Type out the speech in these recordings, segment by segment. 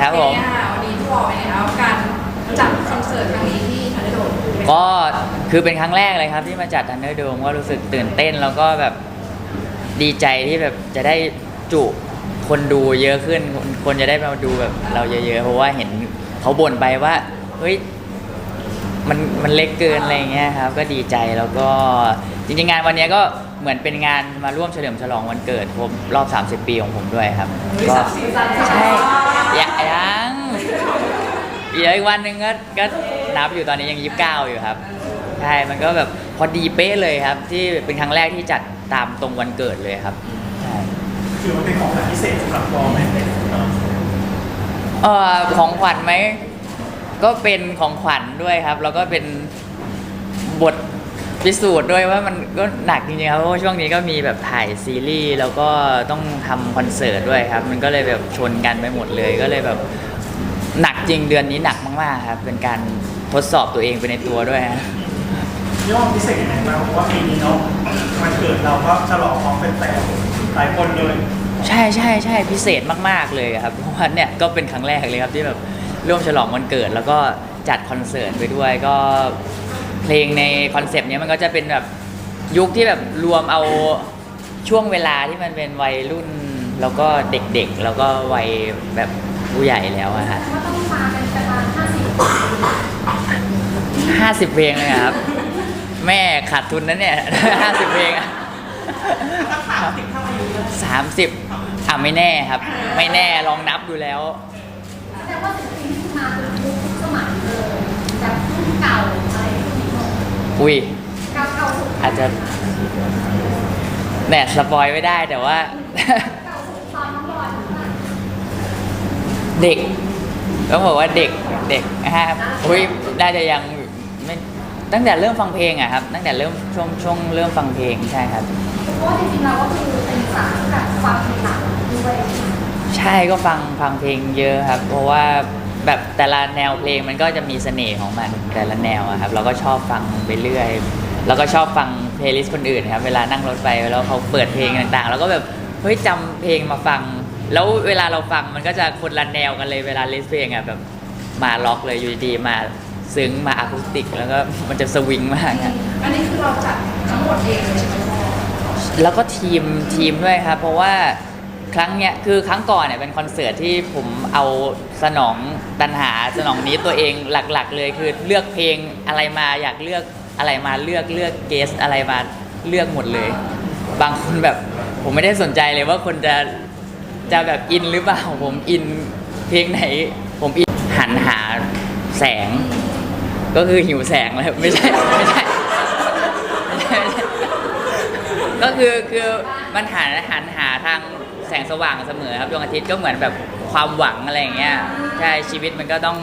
ครับผมเป็นไงคะวันนี้ที่บอกไปไงคะการจัดคอนเสิร์ตครั้งนี้ที่ทันเดอร์โดมก็คือเป็นครั้งแรกเลยครับที่มาจัดทันเดอร์โดมก็รู้สึกตื่นเต้นแล้วก็แบบดีใจที่แบบจะได้จุคนดูเยอะขึ้นคนคนจะได้มาดูแบบเราเยอะๆ เพราะว่าเห็นเขาบ่นไปว่าเฮ้ยมันมันเล็กเกินอะไรเงี้ยครับ ก็ดีใจแล้วก็จริงๆงานวันเนี้ยก็เหมือนเป็นงานมาร่วมเฉลิมฉลองวันเกิดครบรอบ 30 ปีของผมด้วยครับก็ใช่ ยังยังอีกอีกวันหนึ่งก็ก็นับอยู่ตอนนี้ยังยี่สิบเก้าอยู่ครับใช่มันก็แบบพอดีเป๊ะเลยครับ ที่เป็นครั้งแรกที่จัดตามตรงวันเกิดเลยครับใช่คือมันเป็นของขวัญพิเศษสำหรับบอไหมเออเอ่อของขวัญไหมก็เป็นของขวัญด้วยครับ แล้วก็เป็นบท พิสูจน์ด้วยว่ามันก็หนักจริงๆครับเพราะว่าช่วงนี้ก็มีแบบถ่ายซีรีส์แล้วก็ต้องทำคอนเสิร์ตด้วยครับ มันก็เลยแบบชนกันไปหมดเลยก็เลยแบบหนักจริงเดือนนี้หนักมากๆครับเป็นการทดสอบตัวเองไปในตัวด้วยฮะ ย่อพิเศษยังไงบ้างเพราะว่าปีนี้เนาะวันเกิดเราก็ฉลองพร้อมแฟนๆหลายคนเลยใช่ใช่ใช่พิเศษมาก ๆ เลยครับเพราะว่าเนี่ยก็เป็นครั้งแรกเลยครับที่แบบร่วมฉลองวันเกิด แล้วก็จัดคอนเสิร์ตไปด้วยก็ เพลงในคอนเซปต์เนี้ยมันก็จะเป็นแบบยุคที่แบบรวมเอาช่วงเวลาที่มันเป็นวัยรุ่น แล้วก็เด็กๆ แล้วก็วัยแบบผู้ใหญ่แล้วอะฮะว่าต้องมากันประมาณห้าสิบห้าสิบเพลงเลยครับ แม่ขาดทุนนะเนี่ยห้าสิบเพลงอะสามสิบอะไม่แน่ครับ ไม่แน่ลองนับดูแล้วแสดงว่าศิลปินที่มาคือทุกสมัยเลยจากรุ่นเก่าอะไรพวกนี้หมด อุ้ยเก่าเก่าสุดอาจจะแหนสปอยไม่ได้แต่ว่าเก่าสุดตอนน้องบอลเท่าไหร่เด็กต้องบอกว่าเด็กเด็กฮะอุ้ยน่าจะยังไม่ตั้งแต่เริ่มฟังเพลงอะครับ ตั้งแต่เริ่มช่วงช่วงเริ่มฟังเพลงใช่ครับเพราะว่าจริงๆเราก็คือเป็นสายที่แบบฟังเพลงหนังด้วยใช่ก็ฟังฟังเพลงเยอะครับ เพราะว่า แบบแต่ละแนวเพลงมันก็จะมีเสน่ห์ของมันแต่ละแนวอะครับเราก็ชอบฟังไปเรื่อยแล้วก็ชอบฟังเพลย์ลิสต์คนอื่นครับเวลานั่งรถไปแล้วเขาเปิดเพลงต่างๆ แล้วก็แบบเฮ้ยจำเพลงมาฟัง แล้วเวลาเราฟังมันก็จะคนละแนวกันเลยเวลาลิสต์เพลงอะแบบมาล็อกเลยอยู่ดีๆมาซึ้งมาอะคูสติก แล้วก็มันจะสวิงมากอะอันนี้คือเราจัดทั้งหมดเองเลยใช่ไหมพ่อแล้วก็ทีมทีมด้วยครับเพราะว่า ครั้งเนี้ยคือครั้งก่อนเนี่ยเป็นคอนเสิร์ตที่ผมเอาสนองตันหาสนองนี้ตัวเองหลัก ๆ เลยคือเลือกเพลงอะไรมาอยากเลือกอะไรมาเลือกเลือกเกสอะไรมาเลือกหมดเลย บางคนแบบผมไม่ได้สนใจเลยว่าคนจะจะแบบอินหรือเปล่าผมอินเพลงไหน ผมอินหันหาแสง ก็คือหิวแสงแล้วไม่ใช่ไม่ใช่ไม่ใช่ไม่ใช่ก็คือคือมันหันหันหาทาง แสงสว่างเสมอครับดวงอาทิตย์ก็เหมือนแบบความหวังอะไรอย่างเงี้ยใช่ชีวิตมันก็ต้อง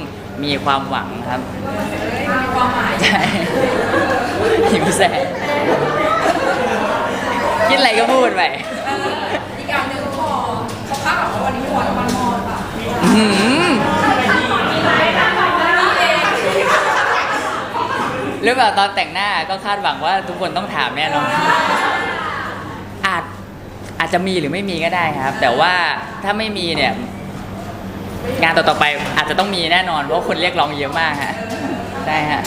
มีความหวังครับมีความหมายใช่หิวแสงคิดอะไรก็พูดไปเอออีกอย่างหนึ่งพอเขาคาดหวังว่าวันนี้พอน้ำมันมอดป่ะอื้อหือหรือเปล่าตอนแต่งหน้าก็คาดหวังว่าทุกคนต้องถามแน่นอนอาจ อาจจะมีหรือไม่มีก็ได้ครับ แต่ว่าถ้าไม่มีเนี่ย งานต่อๆไปอาจจะต้องมีแน่นอน เพราะคนเรียกร้องเยอะมากฮะใช่ฮะ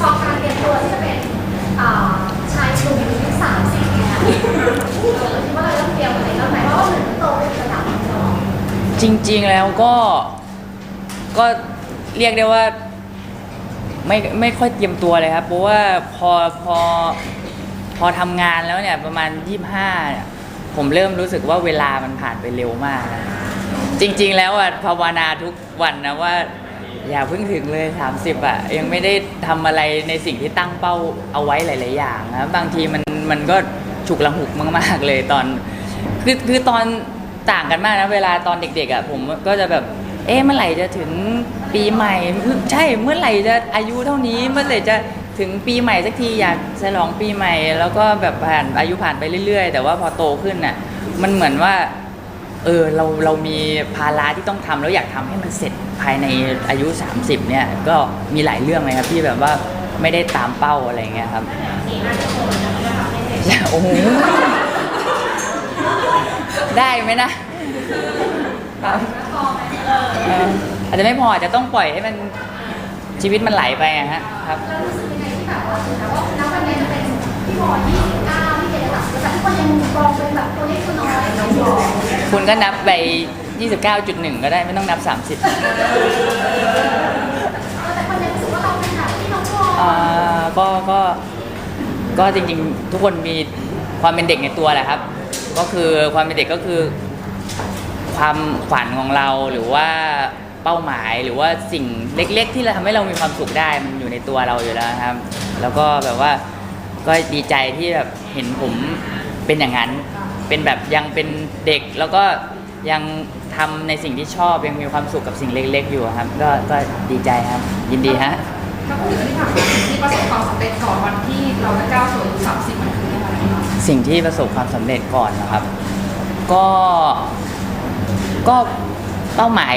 พอการเตรียมตัวที่จะเป็นชายหนุ่มอายุสามสิบเนี่ยเออคิดว่าเราต้องเตรียมอะไรบ้างไหมเพราะว่าเหมือนโตเป็นระดับน้องจริง ๆแล้วก็ก็เรียกได้ว่าไม่ไม่ค่อยเตรียมตัวเลยครับ เพราะว่าพอพอ พอทำงานแล้วเนี่ยประมาณ 25เนี่ยผมเริ่มรู้สึกว่าเวลามันผ่านไปเร็วมากนะจริง ๆ แล้วอะภาวนาทุกวันนะว่า อย่าเพิ่งถึงเลย 30อะยังไม่ได้ทำอะไรในสิ่งที่ตั้งเป้าเอาไว้หลาย ๆ อย่างนะบางทีมันมันก็ฉุกละหุกมาก ๆ เลยตอน คือคือตอนต่างกันมากนะเวลาตอนเด็ก ๆอะผมก็จะแบบ เอ๊ะเมื่อไหร่จะถึงปีใหม่ใช่เมื่อไหร่จะอายุเท่านี้ เมื่อไหร่จะ ถึงปีใหม่สักทีอยากฉลองปีใหม่ แล้วก็แบบผ่านอายุผ่านไปเรื่อย ๆ แต่ว่าพอโตขึ้นน่ะมันเหมือนว่าเออเราเรามีภาระที่ต้องทำแล้วอยากทำให้มันเสร็จภายในอายุ 30 เนี่ยก็มีหลายเรื่องเลยครับที่แบบว่าไม่ได้ตามเป้าอะไรเงี้ยครับโอ้โหได้ไหมนะครับพอไหมเอออาจจะไม่พออาจจะต้องปล่อยให้มันชีวิตมันไหลไปอะฮะครับ แล้วรู้สึกยังไงที่แบบว่าถึงแม้ว่าณวันนี้จะเป็นพี่บอย29ที่เจจะตัดแต่ทุกคนยังมองเป็นแบบตัวเลขตัวน้อยน้องบอกคุณก็นับไป 29.1 ก็ได้ไม่ต้องนับ 30แต่คนยังรู้สึกว่าเราเป็นแบบที่น้องบอยอ่าก็ก็ก็จริงๆ ทุกคนมีความเป็นเด็กในตัวแหละครับ ก็คือความเป็นเด็กก็คือ ความฝันของเราหรือว่า เป้าหมายหรือว่าสิ่งเล็ก ๆ ที่เราทำให้เรามีความสุขได้มันอยู่ในตัวเราอยู่แล้วครับ แล้วก็แบบว่าก็ดีใจที่แบบเห็นผมเป็นอย่างนั้น เป็นแบบยังเป็นเด็กแล้วก็ยังทำในสิ่งที่ชอบยังมีความสุขกับสิ่งเล็ก ๆ อยู่ครับ ก็ก็ดีใจครับ ยินดีฮะ ถ้าพูดถึงที่ผ่านมาสิ่งที่ประสบความสำเร็จก่อนวันที่เราจะก้าวสู่อายุ30มันคืออะไรบ้างสิ่งที่ประสบความสำเร็จก่อนนะครับ ก็ก็เป้าหมาย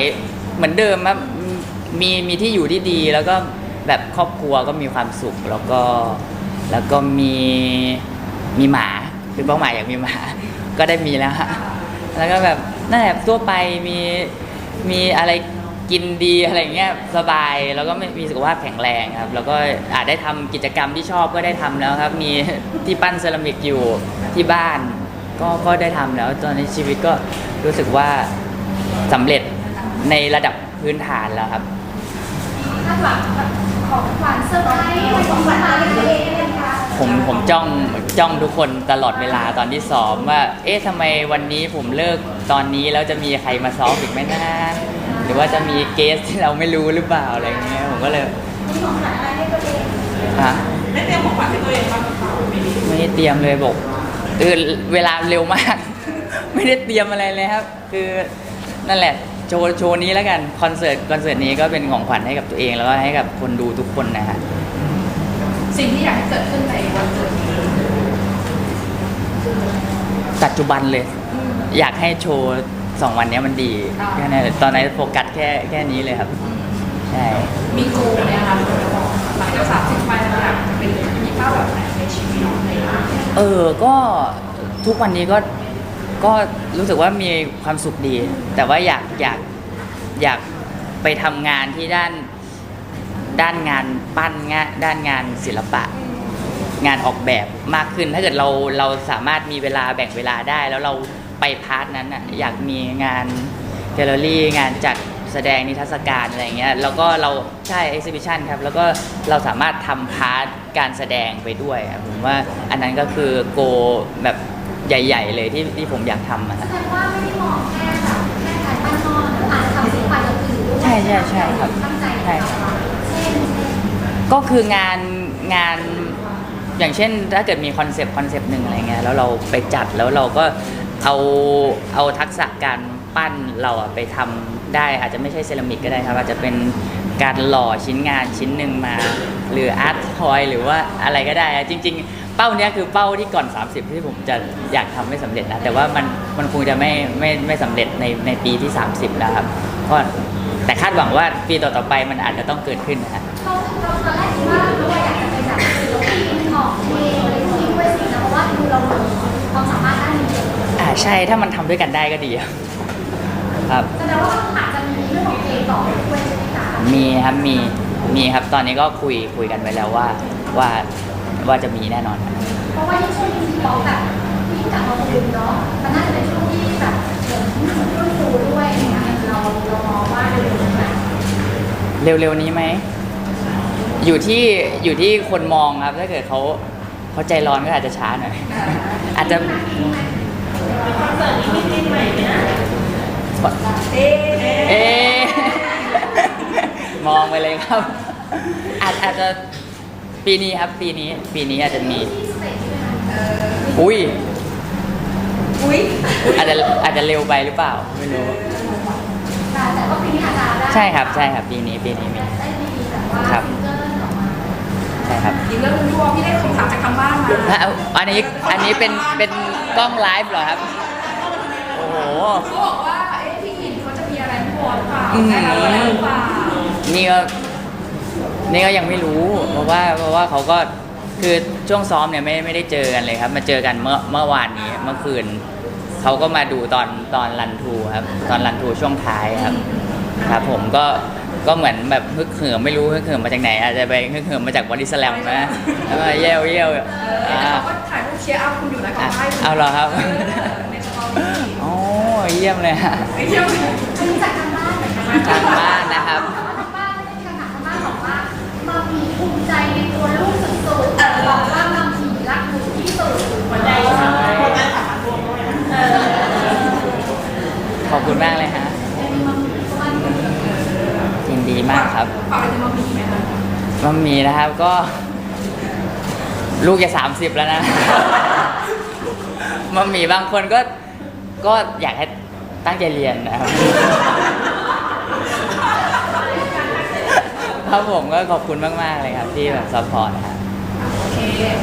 เหมือนเดิมครับมีมีที่อยู่ที่ดีแล้วก็แบบครอบครัวก็มีความสุขแล้วก็แล้วก็มีมีหมาคือเป้าหมายอยากมีหมา ก็ได้มีแล้วฮะแล้วก็แบบนั่นแหละทั่วไปมีมีอะไรกินดีอะไรเงี้ยสบายแล้วก็ไม่มีสุขภาพแข็งแรงครับ แล้วก็อาจได้ทำกิจกรรมที่ชอบก็ได้ทำแล้วครับ มีที่ปั้นเซรามิกอยู่ที่บ้าน ก็ก็ได้ทำแล้ว ตอนนี้ชีวิตก็รู้สึกว่าสำเร็จ ในระดับพื้นฐานแล้วครับคาดหวังแบบของขวัญเซอร์ไพรส์ของขวัญมาเป็นตัวเองได้ไหมคะผมผมจ้องจ้องทุกคนตลอดเวลาตอนที่ซ้อมว่า เอ๊ะทำไมวันนี้ผมเลิกตอนนี้แล้วจะมีใครมาซ้อมอีกไหมนะหรือว่าจะมีเกสที่เราไม่รู้หรือเปล่าอะไรเงี้ยผมก็เลยมีของขวัญอะไรให้ตัวเองฮะได้เตรียมของขวัญให้ตัวเองบ้างเปล่าปีนี้ไม่ได้เตรียมเลยบอกเออเวลาเร็วมาก ไม่ได้เตรียมอะไรเลยครับ คือนั่นแหละ โชว์โชว์นี้แล้วกันคอนเสิร์ตคอนเสิร์ตนี้ก็เป็นของขวัญให้กับตัวเองแล้วก็ให้กับคนดูทุกคนนะฮะสิ่งที่อยากให้เกิดขึ้นในวันเกิดนี้ปัจจุบันเลย อยากให้โชว์สองวันเนี้ยมันดีแค่นั้นเลยตอนนี้นโฟกัสแค่แค่นี้เลยครับใช่มีโกเนี่ยค่ะหลังจาก30ไปแล้วอยากจะเป็นมีเป้าแบบไหนในชีวิตในเออก็ทุกวันนี้ก็ ก็รู้สึกว่ามีความสุขดี แต่ว่าอยากอยากอยากไปทำงานที่ด้านด้านงานปั้นงานด้านงานศิลปะ งานออกแบบมากขึ้น ถ้าเกิดเราเราสามารถมีเวลาแบ่งเวลาได้ แล้วเราไปพาร์ทนั้นอะอยากมีงานแกลเลอรี่งานจัดแสดงนิทรรศการอะไรเงี้ยแล้วก็เราใช่ exhibition ครับ แล้วก็เราสามารถทำพาร์ทการแสดงไปด้วยผมว่าอันนั้นก็คือโกแบบ ใหญ่ ๆ เลยที่ที่ผมอยากทำอะแสฮะดงว่าไม่ได้มองแค่แบบแค่การปั้นนอกหรืออาจจะทำศิลปะอย่างอื่นด้วยใช่ใช่ใช่ครับตั้งใจใช่ ทำเช่นเช่นก็คืองานงานอย่างเช่น ถ้าเกิดมีคอนเซปต์คอนเซปต์หนึ่งอะไรเงี้ยแล้วเราไปจัดแล้วเราก็เอาเอาทักษะการปั้นเราอะไปทำได้อาจจะไม่ใช่เซรามิกก็ได้ครับอาจจะเป็นการหล่อชิ้นงานชิ้นหนึ่งมา หรืออาร์ตทอยหรือว่าอะไรก็ได้อะจริงๆเป้าเนี้ยคือเป้าที่ก่อน 30 ที่ผมจะอยากทำไม่สำเร็จนะแต่ว่ามันมันคงจะไม่ไม่ไม่สำเร็จในในปีที่ 30 แล้วครับก็แต่คาดหวังว่าปีต่อๆไปมันอาจจะต้องเกิดขึ้นนะฮะเราเราตอนแรกคิดว่าเราอยากจะเป็นแบบศิลปินออกเพลงอะไรพวกนี้ด้วยสินะเพราะว่าดูเราความสามารถด้านนี้เยอะอ่าใช่ถ้ามันทำด้วยกันได้ก็ดีครับครับแสดงว่าอาจจะมีเรื่องของเพลงต่อไปด้วยใช่ไหมคะมีครับมีมีครับตอนนี้ก็คุยคุยกันไว้แล้วว่าว่า ว่าจะมีแน่นอนครับเพราะว่ายิ่งช่วงนี้ร้องแบบยิ่งกลับมาบูมเนาะมันน่าจะเป็นช่วงที่แบบเหมือนฟื้นฟูด้วยอย่างเงี้ยเราเรามองว่าเร็วๆนี้แบบเร็วๆนี้ไหมอยู่ที่อยู่ที่คนมองครับถ้าเกิดเขาเขาใจร้อนก็อาจจะช้าหน่อยอาจจะเอ๊ะมองไปเลยครับอาจอาจจะ ปีนี้ครับ ปีนี้ ปีนี้อาจจะมีที่สเตจใช่ไหมคะอุ้ย อุ้ยอาจจะอาจจะเร็วไปหรือเปล่า ไม่รู้ แต่แต่ว่าปีนี้อาจจะได้ใช่ครับ ใช่ครับ ปีนี้ ปีนี้มี ได้มีแบบว่าครับ ซิงเกิลออกมาใช่ครับ อีกเรื่องหนึงที่ว่าพี่ได้คำถามจากทางบ้านมาอะเอาอันนี้ อันนี้เป็น เป็นกล้องไลฟ์เหรอครับ โอ้โห เขาบอกว่าเอ๊ะพี่อินเขาจะมีอะไรพี่บอลหรือเปล่าอืมได้รับอะไรหรือเปล่า นี่ก็ นี่ก็ยังไม่รู้เพราะว่าเพราะว่าเขาก็คือช่วงซ้อมเนี่ยไม่ไม่ได้เจอกันเลยครับ มาเจอกันเมื่อเมื่อวานนี้เมื่อคืนเขาก็มาดูตอนตอนรันทูครับ ตอนรันทูช่วงท้ายครับครับผมก็ก็เหมือนแบบฮึกเหิมไม่รู้ฮึกเหิมมาจากไหน อาจจะไปฮึกเหิมมาจากบอดี้สแลมนะเออเยี่ยวเยี่ยวเออแต่อ่าเขาก็ถ่ายรูปเชียร์อัพคุณอยู่นะเขาอะให้คุณเอาเหรอครับเออในสตอรี่โอ้เยี่ยมเลยฮะไปเที่ยวอันนี้จากทางบ้านเหมือนกันทางบ้านนะครับ ใจในตัวลูกสุดๆบอกว่ามามีรักหนูที่สุดหัวใจสายขอบคุณมากเลยฮะอันนี้มามีเพราะว่านี่ยินดีมากครับฝากอะไรถึงมามีไหมคะมัมมีนะครับก็ ลูกจะสามสิบแล้วนะ มัมมีบางคนก็ก็อยากให้ตั้งใจเรียนนะครับ ครับผมก็ขอบคุณมาก ๆ เลยครับที่แบบซัพพอร์ตนะครับโอเค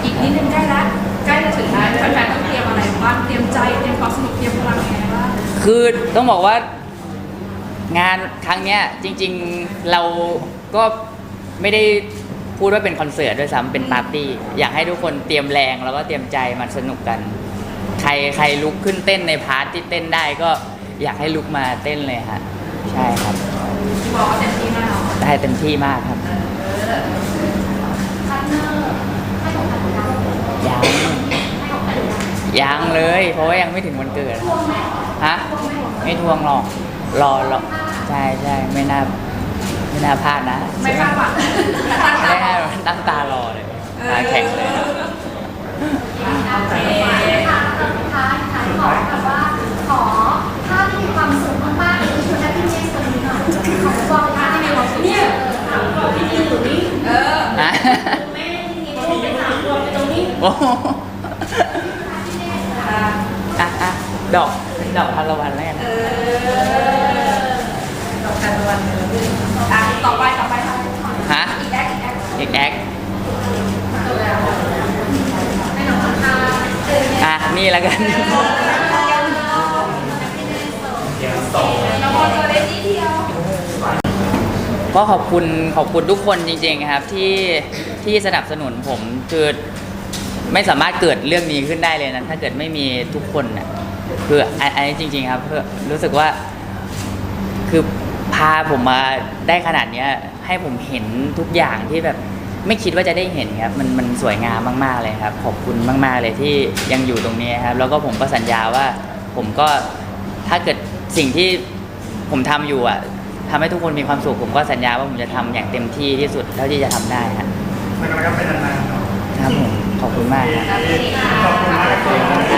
อีกนิดนึงใกล้แล้วใกล้จะถึงแล้วแฟนๆต้องเตรียมอะไรบ้างเตรียมใจเตรียมความสนุกเตรียมพลังยังไงบ้างคือต้องบอกว่างานครั้งเนี้ยจริง ๆเราก็ไม่ได้พูดว่าเป็นคอนเสิร์ตด้วยซ้ำเป็นปาร์ตี้ อยากให้ทุกคนเตรียมแรงแล้วก็เตรียมใจมาสนุกกัน ใครใครลุกขึ้นเต้นในพาร์ทที่เต้นได้ก็อยากให้ลุกมาเต้นเลยฮะใช่ครับบอกว่าเต็มที่มาก เนาะได้เต็มที่มากครับพาร์ทเนอร์ให้ของพันธุ์ดาวยังให้ของพันธุ์ดาวยังเลย เพราะว่ายังไม่ถึงวันเกิดทวงไหมฮะไม่ทวงหรอก รอหรอกใช่ใช่ไม่น่าไม่น่าพลาดนะไม่คาดหวังตั้งใจไม่น่าตั้งตารอเลยตาแข็งเลยนะโอเคค่ะสุดท้ายค่ะขอแบบว่าขอภาพที่มีความสุขมากๆในชุดแฮปปี้เนสตรงนี้หน่อยขอบอกภา พที่มีความสุขเนี่ยถามก่อนพี่ดีอยู่นี่เออฮะแม่ที่นี่รูปเป็นสามตัวไปตรงนี้โอ้โหอะอะอะดอกเป็นดอกทานตะวันแล้วกันเออดอกกันวันอะต่อไปต่อไปค่ะฮะอีกแอคอีกแอคอีกแอคให้น้องทำท่าเอออะนี่แล้วกัน ก็ขอบคุณขอบคุณทุกคนจริงๆครับที่ที่สนับสนุนผมคือไม่สามารถเกิดเรื่องนี้ขึ้นได้เลยนะถ้าเกิดไม่มีทุกคนนะคืออันนี้จริง ๆ ครับเพื่อรู้สึกว่าคือพาผมมาได้ขนาดเนี้ยให้ผมเห็นทุกอย่างที่แบบไม่คิดว่าจะได้เห็นครับ มันมันสวยงามมากๆเลยครับ ขอบคุณมาก ๆเลยที่ยังอยู่ตรงนี้ครับ แล้วก็ผมก็สัญญาว่า ผมก็ถ้าเกิดสิ่งที่ผมทำอยู่อะ ทำให้ทุกคนมีความสุขผมก็สัญญาว่าผมจะทำอย่างเต็มที่ที่สุดเท่าที่จะทำได้ครับมันก็ไปนานๆเนาะครับผมขอบคุณมากครับขอบคุณมากขอบคุณครับ